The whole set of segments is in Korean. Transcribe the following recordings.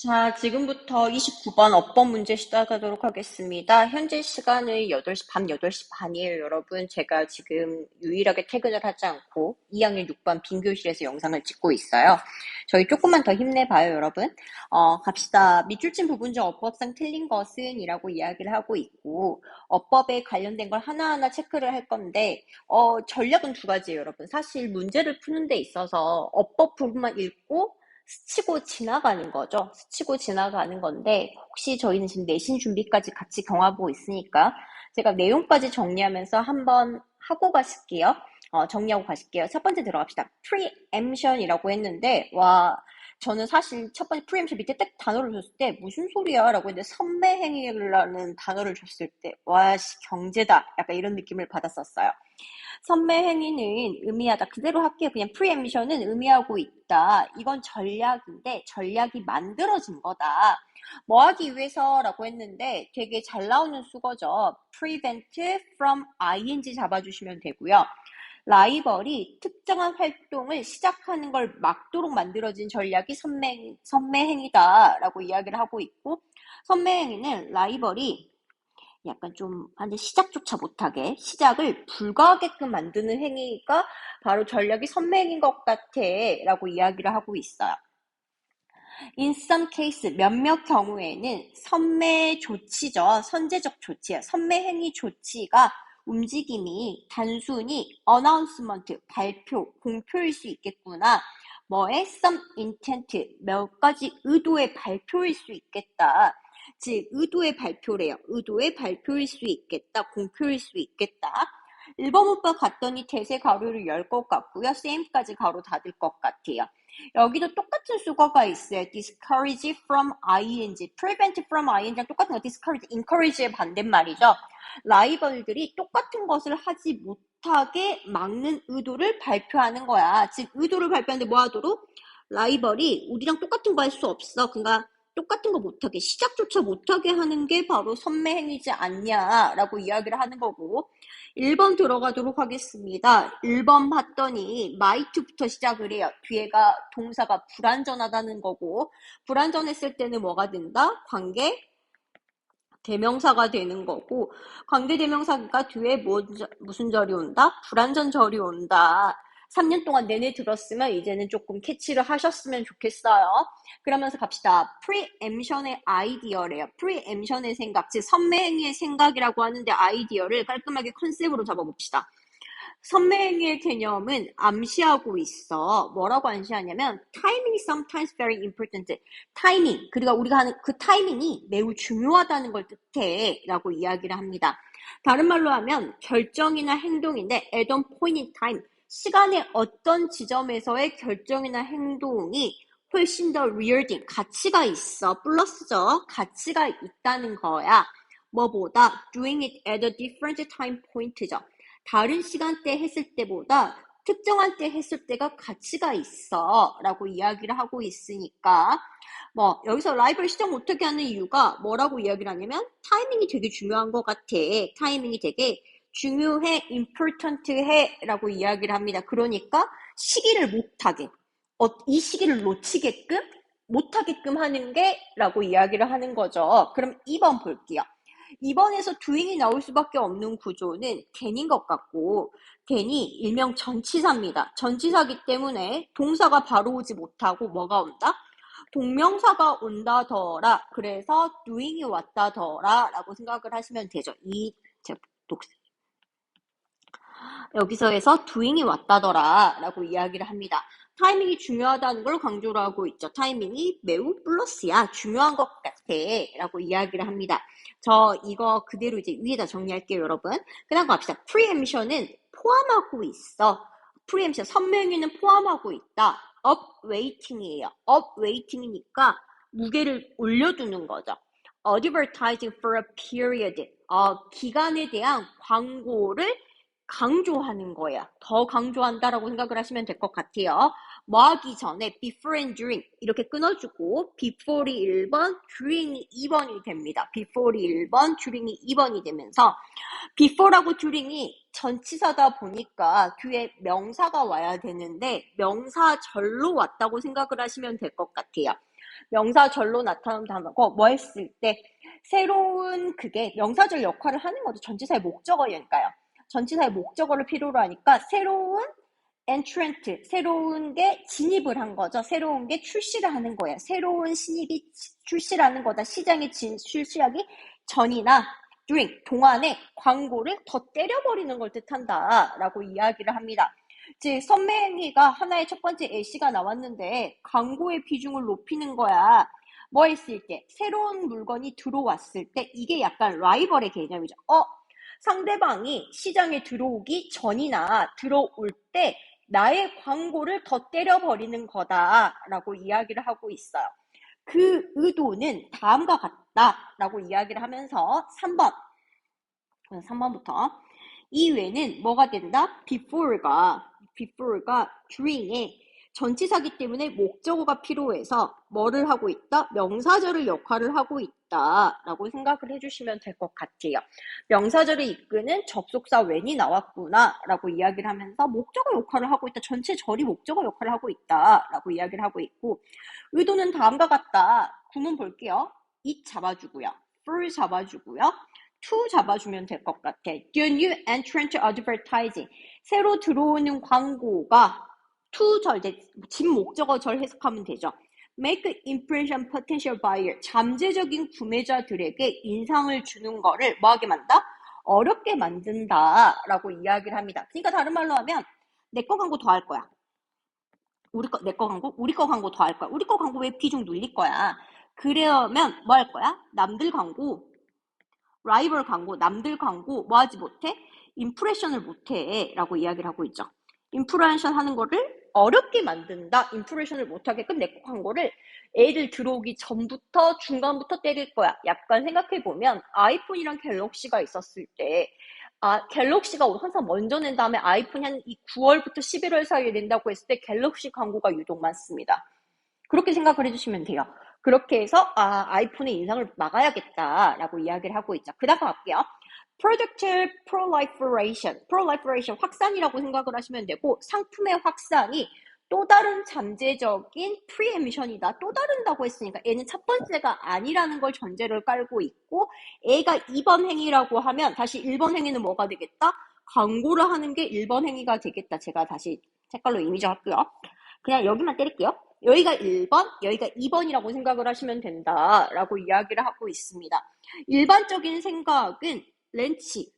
자, 지금부터 29번 어법 문제 시작하도록 하겠습니다. 현재 시간은 8시, 밤 8시 반이에요, 여러분. 제가 지금 유일하게 퇴근을 하지 않고 2학년 6반 빈교실에서 영상을 찍고 있어요. 저희 조금만 더 힘내봐요, 여러분. 어, 갑시다. 밑줄친 부분 중 어법상 틀린 것은 이라고 이야기를 하고 있고, 어법에 관련된 걸 하나하나 체크를 할 건데, 어, 전략은 두 가지예요, 여러분. 사실 문제를 푸는 데 있어서 어법 부분만 읽고 스치고 지나가는 거죠. 스치고 지나가는 건데 혹시 저희는 지금 내신 준비까지 같이 경하고 있으니까 제가 내용까지 정리하면서 한번 하고 가실게요. 어, 정리하고 가실게요. 첫 번째 들어갑시다. preemption이라고 했는데 와 저는 사실 첫 번째 preemption 밑에 딱 단어를 줬을 때 무슨 소리야 라고 했는데 선매행위라는 단어를 줬을 때와 경제다 약간 이런 느낌을 받았었어요. 선매행위는 의미하다. 그대로 할게요. 그냥 프리엠션은 의미하고 있다. 이건 전략인데 전략이 만들어진 거다. 뭐 하기 위해서라고 했는데 되게 잘 나오는 수거죠. prevent from ing 잡아주시면 되고요. 라이벌이 특정한 활동을 시작하는 걸 막도록 만들어진 전략이 선매, 선매행위다라고 이야기를 하고 있고 선매행위는 라이벌이 약간 좀 완전 시작조차 못하게 시작을 불가하게끔 만드는 행위가 바로 전략이 선맹인 것 같아 라고 이야기를 하고 있어요. In some case, 몇몇 경우에는 선매 조치죠. 선제적 조치야. 선매 행위 조치가 움직임이 단순히 announcement, 발표, 공표일 수 있겠구나. 뭐의 some intent, 몇 가지 의도의 발표일 수 있겠다. 즉 의도의 발표래요. 의도의 발표일 수 있겠다. 공표일 수 있겠다. 1번 오빠 갔더니 대세 가로를 열 것 같고요. same까지 가로 닫을 것 같아요. 여기도 똑같은 수거가 있어요. discourage from ing, prevent from ing랑 똑같은 거 discourage, encourage의 반대말이죠. 라이벌들이 똑같은 것을 하지 못하게 막는 의도를 발표하는 거야. 즉 의도를 발표하는데 뭐 하도록? 라이벌이 우리랑 똑같은 거 할 수 없어. 그러니까 똑같은 거 못하게 시작조차 못하게 하는 게 바로 선매행위지 않냐라고 이야기를 하는 거고 1번 들어가도록 하겠습니다. 1번 봤더니 마이트부터 시작을 해요. 뒤에가 동사가 불완전하다는 거고 불완전했을 때는 뭐가 된다? 관계 대명사가 되는 거고 관계 대명사가 뒤에 뭐, 무슨 절이 온다? 불완전 절이 온다. 3년 동안 내내 들었으면 이제는 조금 캐치를 하셨으면 좋겠어요. 그러면서 갑시다. preemption의 아이디어래요. preemption의 생각, 즉 선매행위의 생각이라고 하는데 아이디어를 깔끔하게 컨셉으로 잡아봅시다. 선매행위의 개념은 암시하고 있어. 뭐라고 암시하냐면 timing is sometimes very important. 타이밍, 그리고 우리가 하는 그 타이밍이 매우 중요하다는 걸 뜻해 라고 이야기를 합니다. 다른 말로 하면 결정이나 행동인데 at one point in time 시간의 어떤 지점에서의 결정이나 행동이 훨씬 더 리얼딩, 가치가 있어. 플러스죠. 가치가 있다는 거야. 뭐보다 doing it at a different time point죠. 다른 시간대 했을 때보다 특정한 때 했을 때가 가치가 있어 라고 이야기를 하고 있으니까 뭐 여기서 라이벌 시작 못하게 하는 이유가 뭐라고 이야기를 하냐면 타이밍이 되게 중요한 것 같아 타이밍이 되게 중요해, important해 라고 이야기를 합니다. 그러니까 시기를 못하게, 어, 이 시기를 놓치게끔, 못하게끔 하는 게 라고 이야기를 하는 거죠. 그럼 2번 볼게요. 2번에서 doing이 나올 수밖에 없는 구조는 괜인 것 같고 괜히 일명 전치사입니다. 전치사기 때문에 동사가 바로 오지 못하고 뭐가 온다? 동명사가 온다더라. 그래서 doing이 왔다더라 라고 생각을 하시면 되죠. 이 독, 여기서 해서 doing이 왔다더라 라고 이야기를 합니다. 타이밍이 중요하다는 걸 강조를 하고 있죠. 타이밍이 매우 플러스야. 중요한 것 같아. 라고 이야기를 합니다. 저 이거 그대로 이제 위에다 정리할게요, 여러분. 그 다음 갑시다. preemption은 포함하고 있어. preemption, 선명히는 포함하고 있다. upweighting이에요. upweighting이니까 무게를 올려두는 거죠. advertising for a period. 어, 기간에 대한 광고를 강조하는 거야. 더 강조한다라고 생각을 하시면 될 것 같아요. 뭐 하기 전에 before and during 이렇게 끊어주고 before이 1번, during이 2번이 됩니다. before이 1번, during이 2번이 되면서 before하고 during이 전치사다 보니까 뒤에 명사가 와야 되는데 명사절로 왔다고 생각을 하시면 될 것 같아요. 명사절로 나타나는 단어고 뭐 했을 때 새로운 그게 명사절 역할을 하는 거죠. 전치사의 목적어니까요. 전치사의 목적어를 필요로 하니까 새로운 entrant, 새로운 게 진입을 한 거죠. 새로운 게 출시를 하는 거예요. 새로운 신입이 출시를 하는 거다. 시장에 진, 출시하기 전이나 during, 동안에 광고를 더 때려버리는 걸 뜻한다. 라고 이야기를 합니다. 즉, 선매행위가 하나의 첫 번째 예시가 나왔는데 광고의 비중을 높이는 거야. 뭐 했을 때? 새로운 물건이 들어왔을 때 이게 약간 라이벌의 개념이죠. 어? 상대방이 시장에 들어오기 전이나 들어올 때 나의 광고를 더 때려 버리는 거다라고 이야기를 하고 있어요. 그 의도는 다음과 같다라고 이야기를 하면서 3번 3번부터 이외에는 뭐가 된다? before가 before가 during에 전치사기 때문에 목적어가 필요해서 뭐를 하고 있다? 명사절의 역할을 하고 있다 라고 생각을 해주시면 될 것 같아요. 명사절을 이끄는 접속사 when이 나왔구나 라고 이야기를 하면서 목적어 역할을 하고 있다. 전체 절이 목적어 역할을 하고 있다 라고 이야기를 하고 있고 의도는 다음과 같다. 구문 볼게요. it 잡아주고요. for 잡아주고요. to 잡아주면 될 것 같아. The new entrant advertising. 새로 들어오는 광고가 to 절, 이제 진 목적어 절 해석하면 되죠. make impression potential buyer. 잠재적인 구매자들에게 인상을 주는 거를 뭐하게 만다? 어렵게 만든다. 라고 이야기를 합니다. 그러니까 다른 말로 하면 내 거 광고 더 할 거야. 우리 거, 내 거 광고? 우리 거 광고 더 할 거야. 우리 거 광고 왜 비중 눌릴 거야? 그러면 뭐 할 거야? 남들 광고, 라이벌 광고, 남들 광고 뭐 하지 못해? 임프레션을 못해 라고 이야기를 하고 있죠. 임프레션 하는 거를 어렵게 만든다. 임프레션을 못하게끔 내 광고를 애들 들어오기 전부터 중간부터 때릴 거야. 약간 생각해보면 아이폰이랑 갤럭시가 있었을 때 아, 갤럭시가 항상 먼저 낸 다음에 아이폰이 한 9월부터 11월 사이에 낸다고 했을 때 갤럭시 광고가 유독 많습니다. 그렇게 생각을 해주시면 돼요. 그렇게 해서 아 아이폰의 인상을 막아야겠다라고 이야기를 하고 있죠. 그 다음 갈게요. Product Proliferation, 확산이라고 생각을 하시면 되고 상품의 확산이 또 다른 잠재적인 프리엠션이다. 또 다른다고 했으니까 얘는 첫 번째가 아니라는 걸 전제를 깔고 있고 애가 2번 행위라고 하면 다시 1번 행위는 뭐가 되겠다? 광고를 하는 게 1번 행위가 되겠다. 제가 다시 색깔로 이미지 할게요. 그냥 여기만 때릴게요. 여기가 1번, 여기가 2번이라고 생각을 하시면 된다라고 이야기를 하고 있습니다. 일반적인 생각은 렌치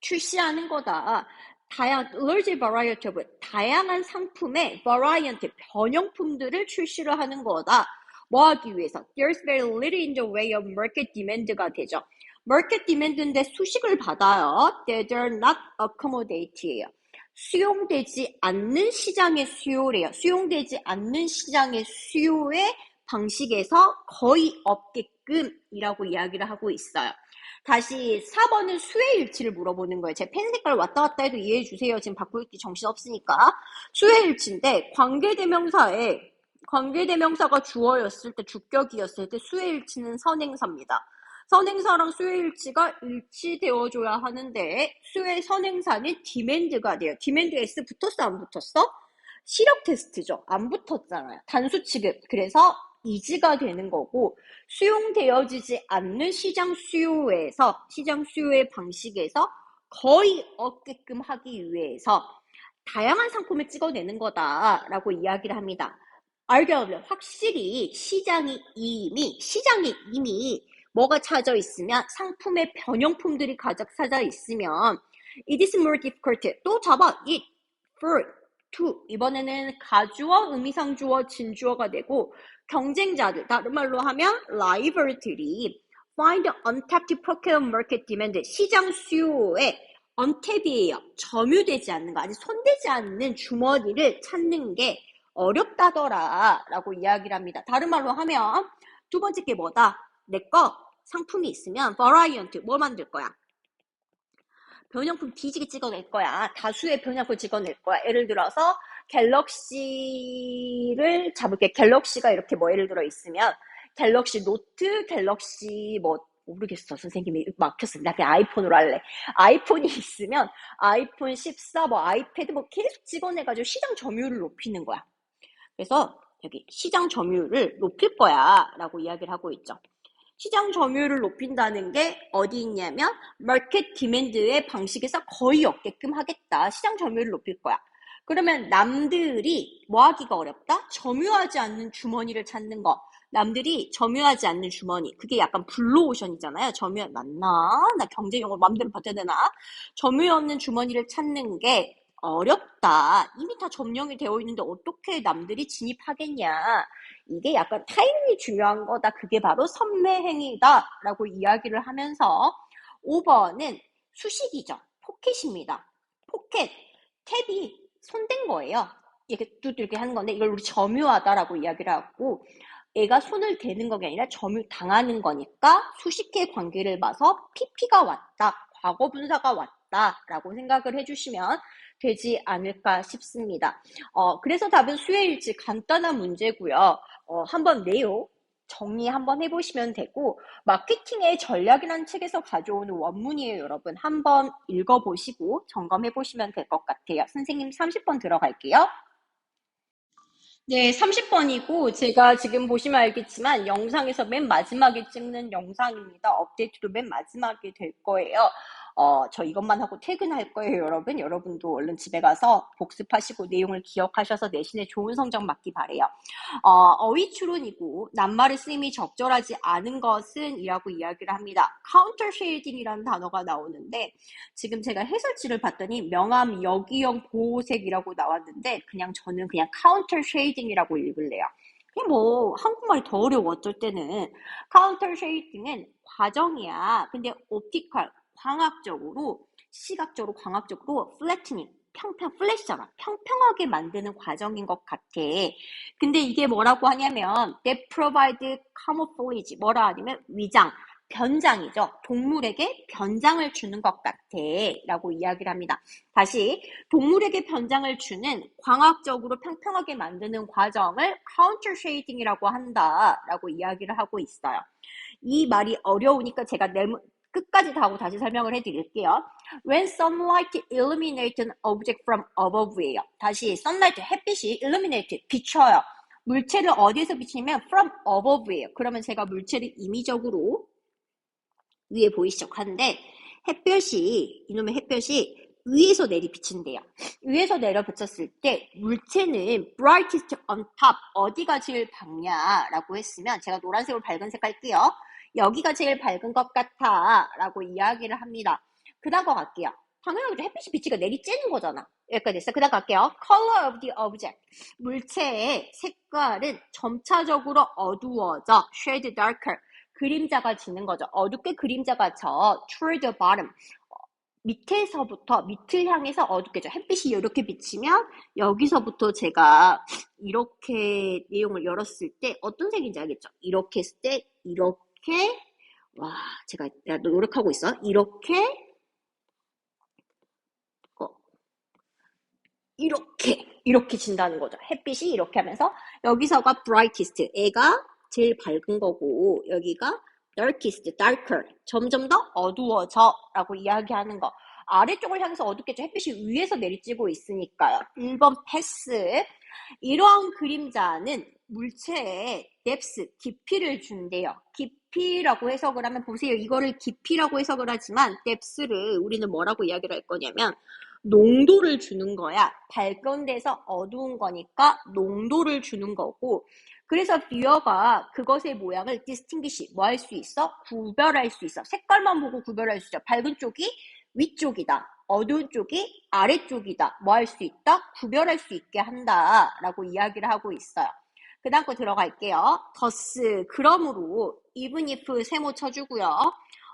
출시하는 거다. 다양, large variety of 다양한 상품의 variant 변형품들을 출시를 하는 거다. 뭐 하기 위해서? There's very little in the way of market demand가 되죠. market demand인데 수식을 받아요. They're not accommodate예요. 수용되지 않는 시장의 수요래요. 수용되지 않는 시장의 수요의 방식에서 거의 없게끔이라고 이야기를 하고 있어요. 다시 4번은 수의 일치를 물어보는 거예요. 제 펜 색깔 왔다 갔다 해도 이해해 주세요. 지금 바꾸고 있기 정신 없으니까. 수의 일치인데 관계대명사에 관계대명사가 주어였을 때 주격이었을 때 수의 일치는 선행사입니다. 선행사랑 수의 일치가 일치되어줘야 하는데 수의 선행사는 디맨드가 돼요. 디맨드 S 붙었어 안 붙었어? 시력 테스트죠. 안 붙었잖아요. 단수 취급. 그래서 이지가 되는 거고 수용되어지지 않는 시장 수요에서 시장 수요의 방식에서 거의 얻게끔 하기 위해서 다양한 상품을 찍어내는 거다라고 이야기를 합니다. 알겠어요. 확실히 시장이 이미 시장이 이미 뭐가 찾아 있으면 상품의 변형품들이 가득 찾아 있으면 it is more difficult 또 잡아 it for to 이번에는 가주어 의미상주어 진주어가 되고 경쟁자들 다른 말로 하면 라이벌들이 find untapped procurement market demand 시장 수요에 언탭이에요. 점유되지 않는 거 아직 손대지 않는 주머니를 찾는 게 어렵다더라 라고 이야기를 합니다. 다른 말로 하면 두 번째 게 뭐다? 내 거 상품이 있으면 variant 뭐 만들 거야? 변형품 뒤지게 찍어낼 거야. 다수의 변형품을 찍어낼 거야. 예를 들어서 갤럭시를 잡을게. 갤럭시가 이렇게 뭐 예를 들어 있으면 갤럭시 노트, 갤럭시 뭐 모르겠어. 선생님이 막혔어. 나 그냥 아이폰으로 할래. 아이폰이 있으면 아이폰 14, 뭐 아이패드 뭐 계속 찍어내가지고 시장 점유율을 높이는 거야. 그래서 여기 시장 점유율을 높일 거야 라고 이야기를 하고 있죠. 시장 점유율을 높인다는 게 어디 있냐면 마켓 디맨드의 방식에서 거의 없게끔 하겠다. 시장 점유율을 높일 거야. 그러면 남들이 뭐 하기가 어렵다? 점유하지 않는 주머니를 찾는 거. 남들이 점유하지 않는 주머니. 그게 약간 블루오션이잖아요. 점유, 맞나? 나 경제 용어 마음대로 버텨야 되나? 점유 없는 주머니를 찾는 게 어렵다. 이미 다 점령이 되어 있는데 어떻게 남들이 진입하겠냐. 이게 약간 타이밍이 중요한 거다. 그게 바로 선매행위다. 라고 이야기를 하면서 5번은 수식이죠. 포켓입니다. 포켓. 탭이 손댄 거예요. 이렇게 두들게 하는 건데 이걸 우리 점유하다라고 이야기를 하고 애가 손을 대는 것이 아니라 점유 당하는 거니까 수식의 관계를 봐서 PP가 왔다. 과거 분사가 왔다라고 생각을 해주시면 되지 않을까 싶습니다. 어, 그래서 답은 수혜일지 간단한 문제고요. 어, 한번 내용 정리 한번 해보시면 되고 마케팅의 전략이라는 책에서 가져오는 원문이에요 여러분. 한번 읽어보시고 점검해보시면 될 것 같아요. 선생님 30번 들어갈게요. 네 30번이고 제가 지금 보시면 알겠지만 영상에서 맨 마지막에 찍는 영상입니다. 업데이트도 맨 마지막에 될 거예요 어, 저 이것만 하고 퇴근할 거예요, 여러분. 여러분도 얼른 집에 가서 복습하시고 내용을 기억하셔서 내신에 좋은 성적 맞기 바래요. 어, 휘 추론이고 낱말의 쓰임이 적절하지 않은 것은 이라고 이야기를 합니다. 카운터 쉐이딩이라는 단어가 나오는데 지금 제가 해설지를 봤더니 명암 여기형 보호색이라고 나왔는데 그냥 저는 그냥 카운터 쉐이딩이라고 읽을래요. 뭐 한국말이 더 어려워 어쩔 때는 카운터 쉐이딩은 과정이야. 근데 옵티컬 광학적으로 시각적으로 광학적으로 플래트닝 평평 플래시잖아 평평하게 만드는 과정인 것 같아. 근데 이게 뭐라고 하냐면 they provide camouflage 뭐라 하냐면 위장 변장이죠. 동물에게 변장을 주는 것 같아. 라고 이야기를 합니다. 다시, 동물에게 변장을 주는 광학적으로 평평하게 만드는 과정을 counter shading이라고 한다. 라고 이야기를 하고 있어요. 이 말이 어려우니까 제가 끝까지 다 하고 다시 설명을 해드릴게요. When sunlight illuminates an object from above예요. 다시 sunlight 햇빛이 illuminate 비춰요. 물체를 어디에서 비치냐면 from above예요. 그러면 제가 물체를 임의적으로 위에 보이시죠? 하는데 햇볕이 이놈의 햇볕이 위에서 내리 비친대요. 위에서 내려 비쳤을 때 물체는 brightest on top 어디가 제일 밝냐라고 했으면 제가 노란색으로 밝은 색깔 할게요. 여기가 제일 밝은 것 같아 라고 이야기를 합니다. 그 다음 거 갈게요. 당연하게 햇빛이 비치가 내리쬐는 거잖아. 여기까지 됐어. 그 다음 갈게요. Color of the object. 물체의 색깔은 점차적으로 어두워져. Shade darker. 그림자가 지는 거죠. 어둡게 그림자가 져. Toward the bottom. 밑에서부터 밑을 향해서 어둡게 져. 햇빛이 이렇게 비치면 여기서부터 제가 이렇게 내용을 열었을 때 어떤 색인지 알겠죠? 이렇게 했을 때 이렇게 이렇게 와 제가 노력하고 있어. 이렇게. 어, 이렇게. 이렇게 진다는 거죠. 햇빛이 이렇게 하면서. 여기서가 brightest. 애가 제일 밝은 거고 여기가 darkest darker. 점점 더 어두워져 라고 이야기하는 거. 아래쪽을 향해서 어둡겠죠. 햇빛이 위에서 내리쬐고 있으니까요. 1번 패스. 이러한 그림자는 물체에 뎁스, 깊이를 준대요. 깊이라고 해석을 하면 보세요. 이거를 깊이라고 해석을 하지만 뎁스를 우리는 뭐라고 이야기를 할 거냐면 농도를 주는 거야. 밝은 데서 어두운 거니까 농도를 주는 거고 그래서 뷰어가 그것의 모양을 디스팅기시 뭐 할 수 있어? 구별할 수 있어. 색깔만 보고 구별할 수 있어. 밝은 쪽이 위쪽이다. 어두운 쪽이 아래쪽이다. 뭐 할 수 있다? 구별할 수 있게 한다. 라고 이야기를 하고 있어요. 그 다음 거 들어갈게요. 더스, 그러므로 even if 세모 쳐주고요.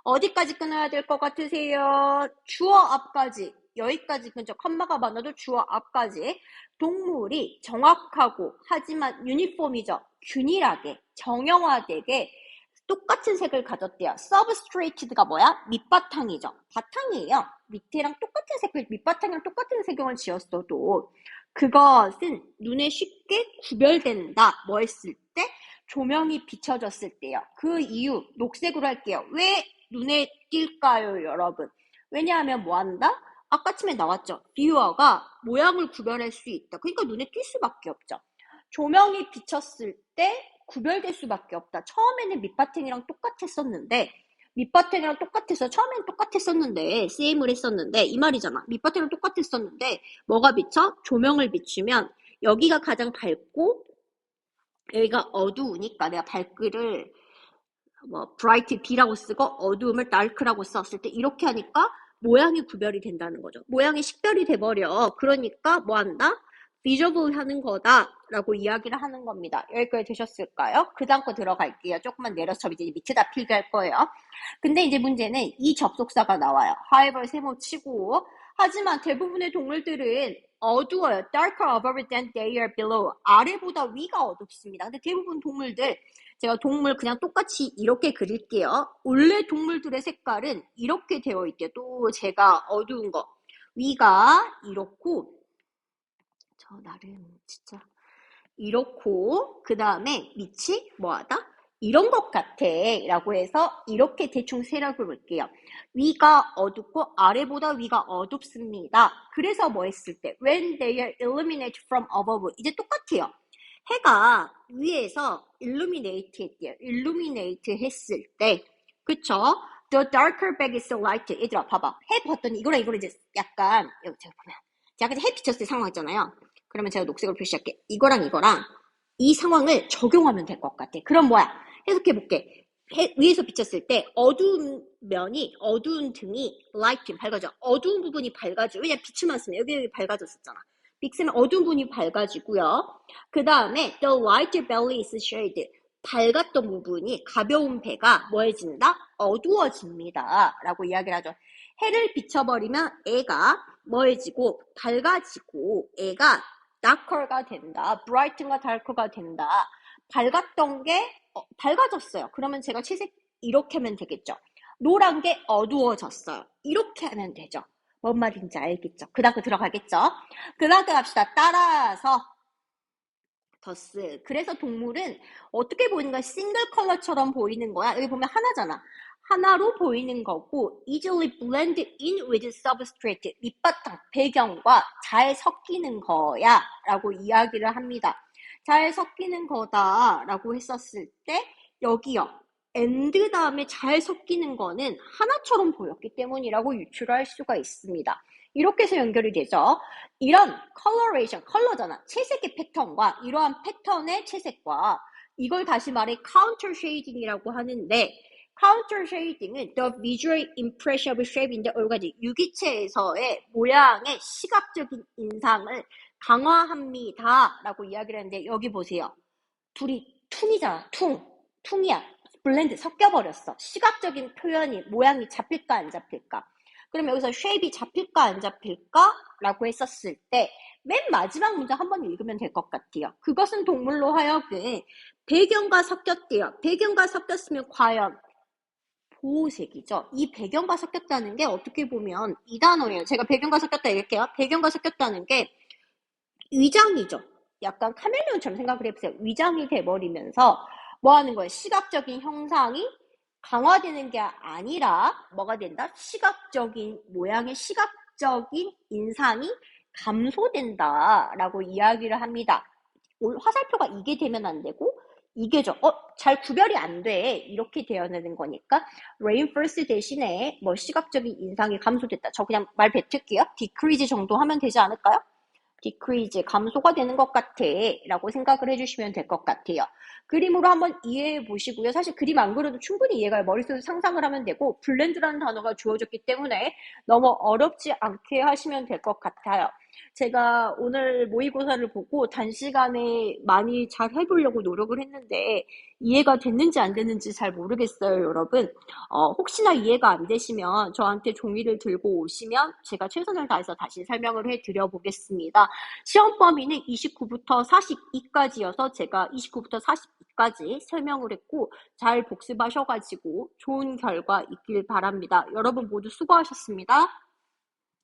어디까지 끊어야 될 것 같으세요? 주어 앞까지. 여기까지 근처 컴마가 많아도 주어 앞까지 동물이 정확하고 하지만 유니폼이죠. 균일하게 정형화되게 똑같은 색을 가졌대요. 서브스트레이트가 뭐야? 밑바탕이죠. 바탕이에요. 밑에랑 똑같은 색을 밑바탕이랑 똑같은 색용을 지었어도 그것은 눈에 쉽게 구별된다. 뭐 했을 때? 조명이 비춰졌을 때요. 그 이유 녹색으로 할게요. 왜 눈에 띌까요, 여러분? 왜냐하면 뭐 한다? 아까쯤에 나왔죠. 뷰어가 모양을 구별할 수 있다. 그러니까 눈에 띌 수밖에 없죠. 조명이 비쳤을 때 구별될 수밖에 없다. 처음에는 밑바탕이랑 똑같았었는데 밑바탕이랑 똑같아서 처음엔 똑같았었는데 세임을 했었는데 이 말이잖아. 밑바탕이랑 똑같았었는데 뭐가 비쳐? 조명을 비추면 여기가 가장 밝고 여기가 어두우니까 내가 밝기를 뭐 bright B라고 쓰고 어두움을 dark라고 썼을 때 이렇게 하니까 모양이 구별이 된다는 거죠. 모양이 식별이 돼버려. 그러니까 뭐 한다? Visible 하는 거다라고 이야기를 하는 겁니다. 여기까지 되셨을까요? 그 다음 거 들어갈게요. 조금만 내려서 이제 밑에다 필기할 거예요. 근데 이제 문제는 이 접속사가 나와요. however 세모 치고 하지만 대부분의 동물들은 어두워요. darker above than they are below. 아래보다 위가 어둡습니다. 근데 대부분 동물들 제가 동물 그냥 똑같이 이렇게 그릴게요. 원래 동물들의 색깔은 이렇게 되어 있대요. 또 제가 어두운 거. 위가 이렇고 저 나름 진짜 이렇고 그 다음에 밑이 뭐하다? 이런 것 같아 라고 해서 이렇게 대충 세력을 볼게요. 위가 어둡고 아래보다 위가 어둡습니다. 그래서 뭐 했을 때 when they are illuminated from above 이제 똑같아요. 해가 위에서 illuminate 했대요. illuminate 했을 때 그쵸? The darker bag is light. 얘들아 봐봐. 해 봤더니 이거랑 이거랑 이제 약간 여기 제가 보면 제가 해 비쳤을 때 상황 있잖아요. 그러면 제가 녹색으로 표시할게. 이거랑 이거랑 이 상황을 적용하면 될 것 같아. 그럼 뭐야? 해석해 볼게. 위에서 비쳤을 때 어두운 면이 어두운 등이 light 밝아져. 어두운 부분이 밝아져. 왜냐 빛을만 쓰면 여기 여기 밝아졌었잖아. 빅스는 어두운 부분이 밝아지고요. 그 다음에 the light belly is shade. 밝았던 부분이 가벼운 배가 뭐해진다? 어두워집니다. 라고 이야기를 하죠. 해를 비춰버리면 애가 뭐해지고 밝아지고 애가 darker가 된다. bright가 darker가 된다. 밝았던 게 어, 밝아졌어요. 그러면 제가 채색 이렇게 하면 되겠죠. 노란 게 어두워졌어요. 이렇게 하면 되죠. 뭔 말인지 알겠죠? 그 다음 그 들어가겠죠? 그 다음 그 갑시다. 따라서 더스. 그래서 동물은 어떻게 보이는 거야? 싱글 컬러처럼 보이는 거야. 여기 보면 하나잖아. 하나로 보이는 거고 easily blend in with substrate. 밑바탕, 배경과 잘 섞이는 거야. 라고 이야기를 합니다. 잘 섞이는 거다. 라고 했었을 때 여기요. and 다음에 잘 섞이는 거는 하나처럼 보였기 때문이라고 유출할 수가 있습니다. 이렇게 해서 연결이 되죠. 이런 coloration, 컬러잖아. 채색의 패턴과 이러한 패턴의 채색과 이걸 다시 말해 counter shading이라고 하는데 counter shading은 the visual impression of shape인데 여러 가지 유기체에서의 모양의 시각적인 인상을 강화합니다. 라고 이야기를 했는데 여기 보세요. 둘이 퉁이잖아. 퉁. 퉁이야. 블렌드 섞여버렸어. 시각적인 표현이 모양이 잡힐까 안 잡힐까. 그럼 여기서 쉐입이 잡힐까 안 잡힐까? 라고 했었을 때 맨 마지막 문장 한 번 읽으면 될 것 같아요. 그것은 동물로 하여금 배경과 섞였대요. 배경과 섞였으면 과연 보호색이죠. 이 배경과 섞였다는 게 어떻게 보면 이 단어예요. 제가 배경과 섞였다 이렇게요. 배경과 섞였다는 게 위장이죠. 약간 카멜레온처럼 생각을 해보세요. 위장이 돼버리면서 뭐 하는 거예요? 시각적인 형상이 강화되는 게 아니라 뭐가 된다? 시각적인 모양의 시각적인 인상이 감소된다라고 이야기를 합니다. 화살표가 이게 되면 안 되고 이게죠. 어, 잘 구별이 안 돼. 이렇게 되어내는 거니까 reinforce 대신에 뭐 시각적인 인상이 감소됐다. 저 그냥 말 뱉을게요. decrease 정도 하면 되지 않을까요? decrease 감소가 되는 것 같아 라고 생각을 해주시면 될 것 같아요. 그림으로 한번 이해해 보시고요. 사실 그림 안 그려도 충분히 이해가 머릿속에 상상을 하면 되고 블렌드라는 단어가 주어졌기 때문에 너무 어렵지 않게 하시면 될 것 같아요. 제가 오늘 모의고사를 보고 단시간에 많이 잘 해보려고 노력을 했는데 이해가 됐는지 안 됐는지 잘 모르겠어요, 여러분. 어, 혹시나 이해가 안 되시면 저한테 종이를 들고 오시면 제가 최선을 다해서 다시 설명을 해드려 보겠습니다. 시험 범위는 29부터 42까지여서 제가 29부터 42까지 설명을 했고 잘 복습하셔가지고 좋은 결과 있길 바랍니다. 여러분 모두 수고하셨습니다.